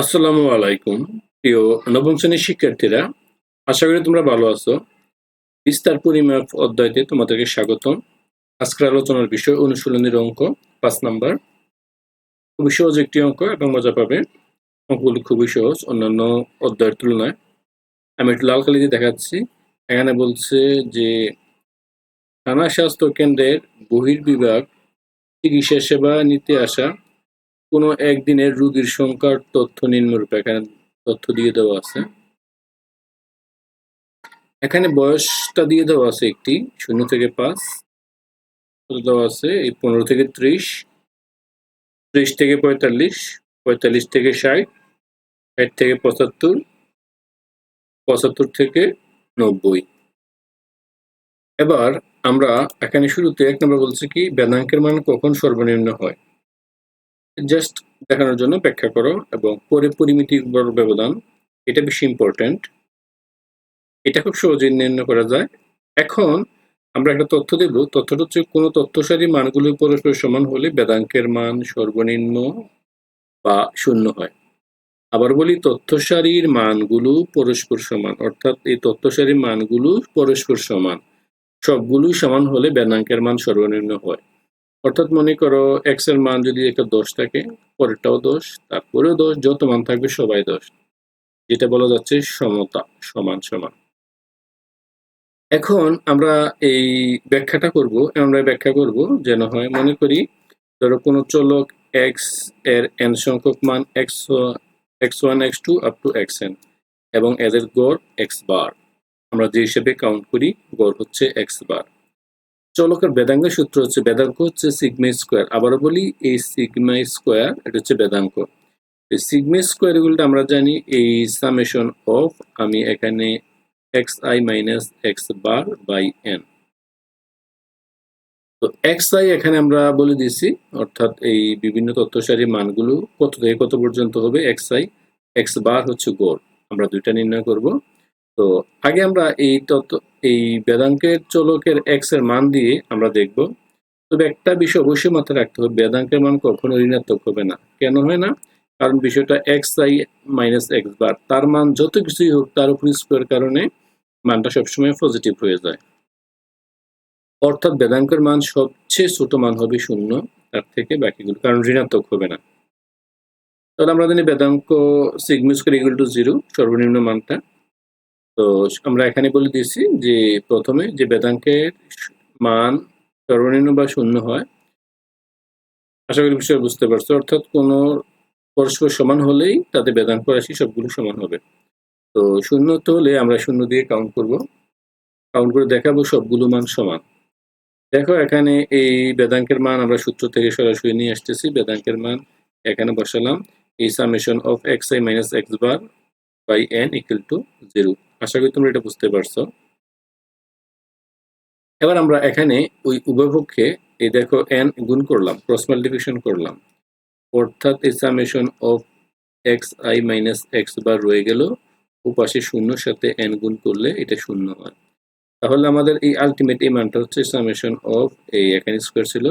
আসসালামু আলাইকুম, প্রিয় নবম শ্রেণির শিক্ষার্থীরা, আশা করি তোমরা ভালো আছো। বিস্তার পরিমাপ অধ্যায়তে তোমাদেরকে স্বাগতম। আজকের আলোচনার বিষয় অনুশীলনের অঙ্ক, পাঁচ নাম্বার। খুবই সহজ একটি অঙ্ক, এবং মজা পাবে। অঙ্কগুলি খুবই সহজ, অন্যান্য অধ্যায়ের তুলনায়। আমি একটু লাল কালিতে দেখাচ্ছি। এখানে বলছে যে থানা স্বাস্থ্য কেন্দ্রের বহির্বিভাগ চিকিৎসা সেবা নিতে আসা কোনো একদিনের রোগীর সংখ্যার তথ্য নিম্নরূপে এখানে তথ্য দিয়ে দেওয়া আছে। এখানে বয়সটা দিয়ে দেওয়া আছে একটি, শূন্য থেকে পাঁচ। দেওয়া আছে, এই পনেরো থেকে ত্রিশ ত্রিশ থেকে পঁয়তাল্লিশ পঁয়তাল্লিশ থেকে ষাট ষাট থেকে পঁচাত্তর পঁচাত্তর থেকে নব্বই। এবার আমরা এখানে শুরুতে এক নম্বর বলছি কি, বেদাঙ্কের মান কখন সর্বনিম্ন হয়? জাস্ট দেখানোর জন্য ব্যাখ্যা করো এবং পরে পরিমিতি বড় ব্যবধান, এটা বেশি ইম্পর্ট্যান্ট এটা খুব সহজেই নির্ণয় করা যায়। এখন আমরা একটা তথ্য দেব। তথ্যটা হচ্ছে কোনো তথ্যসারী মানগুলো পরস্পর সমান হলে বেদাঙ্কের মান সর্বনিম্ন বা শূন্য হয়। আবার বলি, তথ্যসারীর মানগুলো পরস্পর সমান, অর্থাৎ এই তথ্যসারীর মানগুলো পরস্পর সমান। সবগুলোই সমান হলে বেদাঙ্কের মান সর্বনিম্ন হয়। অর্থাৎ মনে করো এক্সের মান যদি একটা দোষ থাকে, পরেরটাও দোষ, তারপরেও দোষ, যত মান থাকবে সবাই দোষ। যেটা বলা যাচ্ছে সমতা, সমান সমান। এখন আমরা এই ব্যাখ্যাটা করব আমরা ব্যাখ্যা করব যেন হয়, মনে করি, ধরো কোনো চলক এক্সের এন সংখ্যক মান x x one x two up to x n এবং এদের গড় এক্স বার আমরা যে হিসেবে কাউন্ট করি, গড় হচ্ছে এক্স বার চলকের বেদাঙ্গ সূত্র হচ্ছে বেদাঙ্ক হচ্ছে সিগমা স্কোয়ার। আবারও বলি, এই সিগমা স্কোয়ার, এটা হচ্ছে বেদাঙ্ক সিগমা স্কোয়ার এগুলোটা আমরা জানি এই সামেশন অফ, আমি এখানে x i minus x bar by n তো এক্স আই এখানে আমরা বলে দিছি অর্থাৎ এই বিভিন্ন তথ্যসারী মানগুলো কত থেকে কত পর্যন্ত হবে এক্স আই এক্স বার হচ্ছে গড়। আমরা দুইটা নির্ণয় করব। তো আগে আমরা এই তত্ত্ব এই বেদাঙ্কের চলকের এক্সের মান দিয়ে আমরা দেখব। তবে একটা বিষয় অবশ্যই মাথায় রাখতে হবে, বেদাঙ্কের মান কখনো ঋণাত্মক হবে না। কেন হয় না? কারণ বিষয়টা x i minus x bar তার মান যত কিছুই হোক, তার উপর স্কোয়ার কারণে মানটা সবসময় পজিটিভ হয়ে যায়। অর্থাৎ বেদাঙ্কের মান সবচেয়ে ছোট মান হবে শূন্য, তার থেকে বাকিগুলো, কারণ ঋণাত্মক হবে না। তাহলে আমরা জানি বেদাঙ্ক sigma square equal to zero সর্বনিম্ন মানটা। তো আমরা এখানে বলে দিয়েছি যে প্রথমে যে বেদাঙ্কের মান সর্বনিম্ন বা শূন্য হয়, আশা করি বিষয়ে বুঝতে পারছ। অর্থাৎ কোনো পরস্পর সমান হলেই তাদের বেদাঙ্ক রাশি সবগুলো সমান হবে। তো শূন্য তো হলে আমরা শূন্য দিয়ে কাউন্ট করব। কাউন্ট করে দেখাবো সবগুলো মান সমান। দেখো, এখানে এই বেদাঙ্কের মান আমরা সূত্র থেকে সরাসরি নিয়ে আসতেছি। বেদাঙ্কের মান এখানে বসালাম। এই summation of x i minus x bar by n equal to zero আশা করি তোমরা এটা বুঝতে পারছ। এবার আমরা এখানে ওই উভয়পক্ষে এই দেখো এন গুণ করলাম ক্রস মাল্টিপ্লিকেশন করলাম। অর্থাৎ এই summation of x i minus x bar রয়ে গেল ও পাশে শূন্যর সাথে এন গুণ করলে এটা শূন্য হয়। তাহলে আমাদের এই আলটিমেট এই মানটা হচ্ছে সামেশন অফ এই এখানে স্কোয়ার ছিল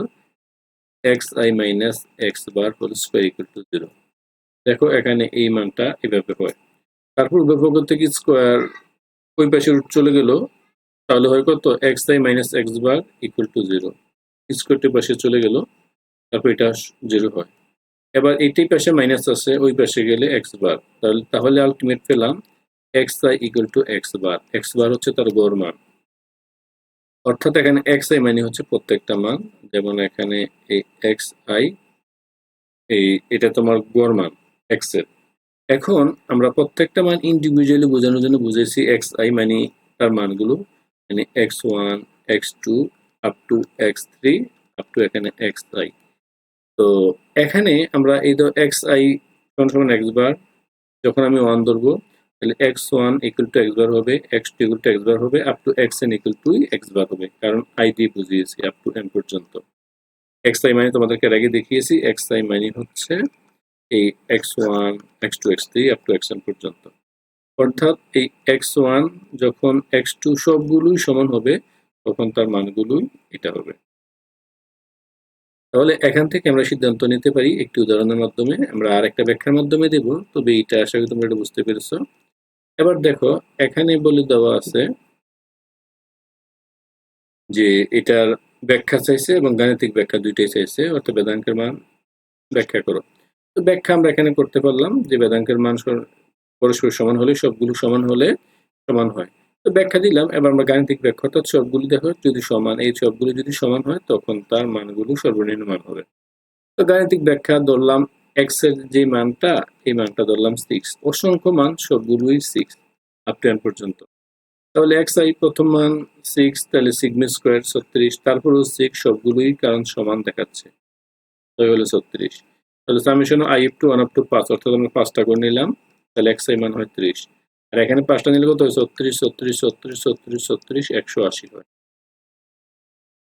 x i minus x bar whole square equal to zero দেখো এখানে এই মানটা এভাবে হয়। তারপর উভয়পক্ষ থেকে স্কোয়ার ওই পাশে চলে গেল, তাহলে হয় কত? X i minus x bar equal to zero স্কোয়ারটি পাশে চলে গেল, তারপর এটা জিরো হয়। এবার এইটাই পাশে মাইনাস আছে, ওই পাশে গেলে এক্স বার তাহলে তাহলে আলটিমেট পেলাম x i equal to x bar x bar হচ্ছে তার গড় মান। অর্থাৎ এখানে এক্স আই মানে হচ্ছে প্রত্যেকটা মান, যেমন এখানে এই এক্স আই এই, এটা তোমার গড় মান এক্সের। এখন আমরা প্রত্যেকটা মান ইন্ডিভিজুয়ালি বোঝানোর জন্য বুঝেছি এক্স আই মানে তার মানগুলো মানে x one x two up to x three up to এখানে এক্স আই তো এখানে আমরা এই তো এক্স আই সমান সমান এক্স বার যখন আমি ওয়ান ধরবো, তাহলে x one equal to x bar হবে x two equal to x bar হবে up to x n equal to x bar হবে, কারণ আই দিয়ে বুঝিয়েছি আপ টু এন পর্যন্ত। এক্স আই মানে তোমাদেরকে আগে দেখিয়েছি এক্স আই মানে হচ্ছে এই x one x two x three up to x n পর্যন্ত। অর্থাৎ এই এক্স ওয়ান যখন এক্স টু সবগুলোই সমান হবে, তখন তার মানগুলোই এটা হবে। তাহলে এখান থেকে আমরা সিদ্ধান্ত নিতে পারি, একটি উদাহরণের মাধ্যমে। আমরা আর একটা ব্যাখ্যার মাধ্যমে দেব, তবে এইটা আশা করি তোমরা এটা বুঝতে পেরেছ। এবার দেখো, এখানে বলে দেওয়া আছে যে এটার ব্যাখ্যা চাইছে এবং গাণিতিক ব্যাখ্যা দুইটাই চাইছে, অর্থাৎ বেদাঙ্কের মান ব্যাখ্যা করো। তো ব্যাখ্যা আমরা এখানে করতে পারলাম যে বেদাঙ্কের মান পরস্পর সমান হলে সবগুলো সমান হলে সমান হয়। তো ব্যাখ্যা দিলাম, এবার আমরা গাণিতিক ব্যাখ্যা, অর্থাৎ সবগুলো দেখো, যদি সমান, এই সবগুলো যদি সমান হয়, তখন তার মানগুলো সর্বনিম্ন মান হবে। তো গাণিতিক ব্যাখ্যা ধরলাম এক্সের যে মানটা, এই মানটা ধরলাম সিক্স অসংখ্য মান, সবগুলোই সিক্স আপ টেন পর্যন্ত। তাহলে এক্স আই প্রথম মান সিক্স তাহলে সিগমা স্কোয়ার ছত্রিশ, তারপরেও সিক্স সবগুলোই কারণ সমান দেখাচ্ছে। তাই হলো ছত্রিশ। তাহলে summation i f to one up to পাঁচ অর্থাৎ আমরা পাঁচটা করে নিলাম, তাহলে আই মান হয় ত্রিশ। আর এখানে পাঁচটা নিলে কত হয়? ছত্রিশ ছত্রিশ ছত্রিশ ছত্রিশ ছত্রিশ, একশো আশি হয়।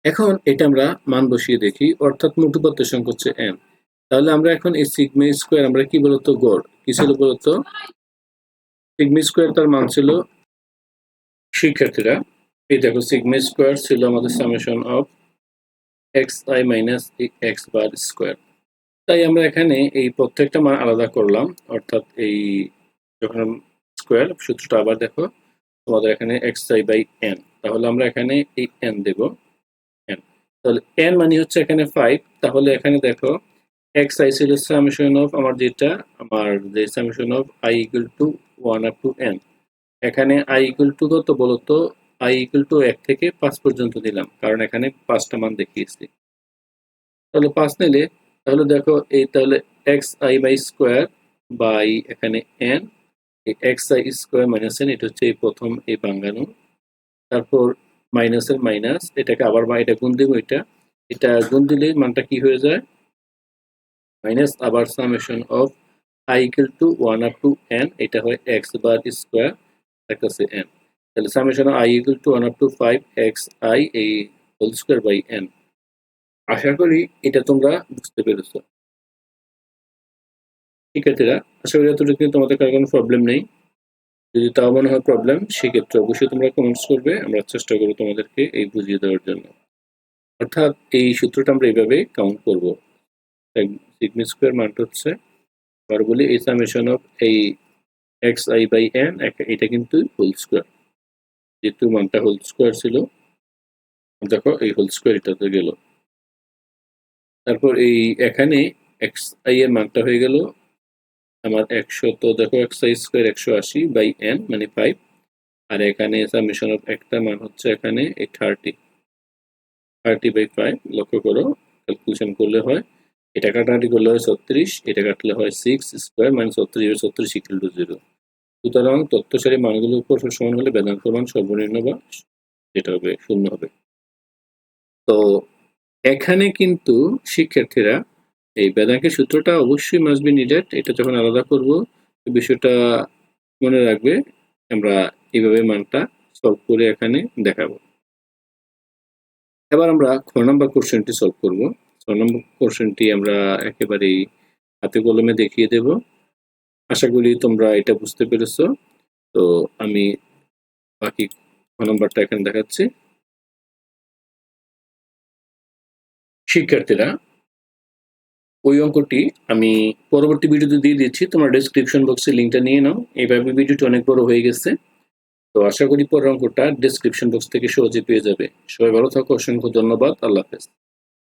এখন এটা আমরা মান বসিয়ে দেখি, অর্থাৎ উপাত্ত সংখ্যা হচ্ছে এম তাহলে আমরা এখন এই সিগমা স্কোয়ার আমরা কি বলতো? গড়। কি ছিল বলতো? সিগমা স্কোয়ার তার মান ছিল শিক্ষার্থীরা। এই দেখো সিগমা স্কোয়ার ছিল আমাদের summation of x i minus x bar square তাই আমরা এখানে এই প্রত্যেকটা মান আলাদা করলাম, অর্থাৎ এই যখন স্কোয়ার সূত্রটা আবার দেখো, তোমাদের এখানে এক্স আই বাই এন তাহলে আমরা এখানে এই এন দেব এন তাহলে এন মানে হচ্ছে এখানে ফাইভ তাহলে এখানে দেখো এক্স আই ছিল সামেশন অফ আমার যেটা, আমার যে summation of i equal to one up to n এখানে আই ইকুয়াল টু কত বলতো আই ইকুয়াল টু এক থেকে পাঁচ পর্যন্ত দিলাম, কারণ এখানে পাঁচটা মান দেখিয়েছি। তাহলে পাঁচ নিলে তাহলে দেখো এই তাহলে x i by square by এখানে এন এই x i square minus n এটা হচ্ছে এই প্রথম এই বাঙ্গানো। তারপর মাইনাসের মাইনাস এটাকে আবার বা এটা গুণ দিব এটা। এটা গুণ দিলে মানটা কি হয়ে যায়? মাইনাস আবার summation of i equal to one up to n এটা হয় এক্স বার স্কোয়ার একটা হচ্ছে এন তাহলে summation i equal to one up to five x i এই হোল স্কোয়ার বাই এন আশা করি এটা তোমরা বুঝতে পেরেছ। শিক্ষার্থীরা, আশা করি এতটুকু তোমাদের কারও কোনো প্রবলেম নেই। যদি তাও মনে হয় প্রবলেম সেক্ষেত্রে অবশ্যই তোমরা কমেন্টস করবে, আমরা চেষ্টা করব তোমাদেরকে এই বুঝিয়ে দেওয়ার জন্য। অর্থাৎ এই সূত্রটা আমরা এইভাবে কাউন্ট করব। সিগমি স্কোয়ার মানটা হচ্ছে, আবার বলি এই সামেশন অফ এই এক্স আই বাই এন এটা কিন্তু হোল স্কোয়ার যেহেতু মানটা হোল স্কোয়ার ছিল, দেখো এই হোল স্কোয়ার এটাতে গেল। তারপর এই এখানে এক্স আই এর মানটা হয়ে গেল আমার একশো, তো দেখো এক্স আই স্কোয়ার একশো আশি বাই এন মানে ফাইভ আর এখানে সামেশন অফ একটা মান হচ্ছে এখানে এই থার্টি থার্টি বাই ফাইভ লক্ষ্য করো ক্যালকুলেশন করলে হয়, এটা কাটাকাটি করলে হয় ছত্রিশ, এটা কাটলে হয় সিক্স স্কোয়ার মানে ছত্রিশ ছত্রিশ ইকুয়াল টু জিরো সুতরাং তথ্যসারী মানগুলোর উপর সমান হলে বেদান্ত মান সর্বনিম্ন বা যেটা হবে, শূন্য হবে। তো এখানে কিন্তু শিক্ষার্থীরা এই বেদাঙ্কের সূত্রটা অবশ্যই মাস্ট বি নিডেড এটা যখন আলাদা করব বিষয়টা মনে রাখবে, আমরা এইভাবে মানটা সলভ করে এখানে দেখাবো। এবার আমরা খ নম্বর কোশ্চেনটি সলভ করব। ছ নম্বর কোশ্চেনটি আমরা একেবারেই হাতে কলমে দেখিয়ে দেব। আশা করি তোমরা এটা বুঝতে পেরেছ। তো আমি বাকি খ নম্বরটা এখানে দেখাচ্ছি। শিক্ষার্থীরা, ওই অঙ্কটি আমি পরবর্তী ভিডিওতে দিয়ে দিচ্ছি। তোমার ডিসক্রিপশন বক্সে লিঙ্কটা নিয়ে নাও। এইভাবে ভিডিওটি অনেক বড় হয়ে গেছে। তো আশা করি পরের অঙ্কটা ডিসক্রিপশন বক্স থেকে সহজে পেয়ে যাবে। সবাই ভালো থাকো, অসংখ্য ধন্যবাদ। আল্লাহ হাফেজ।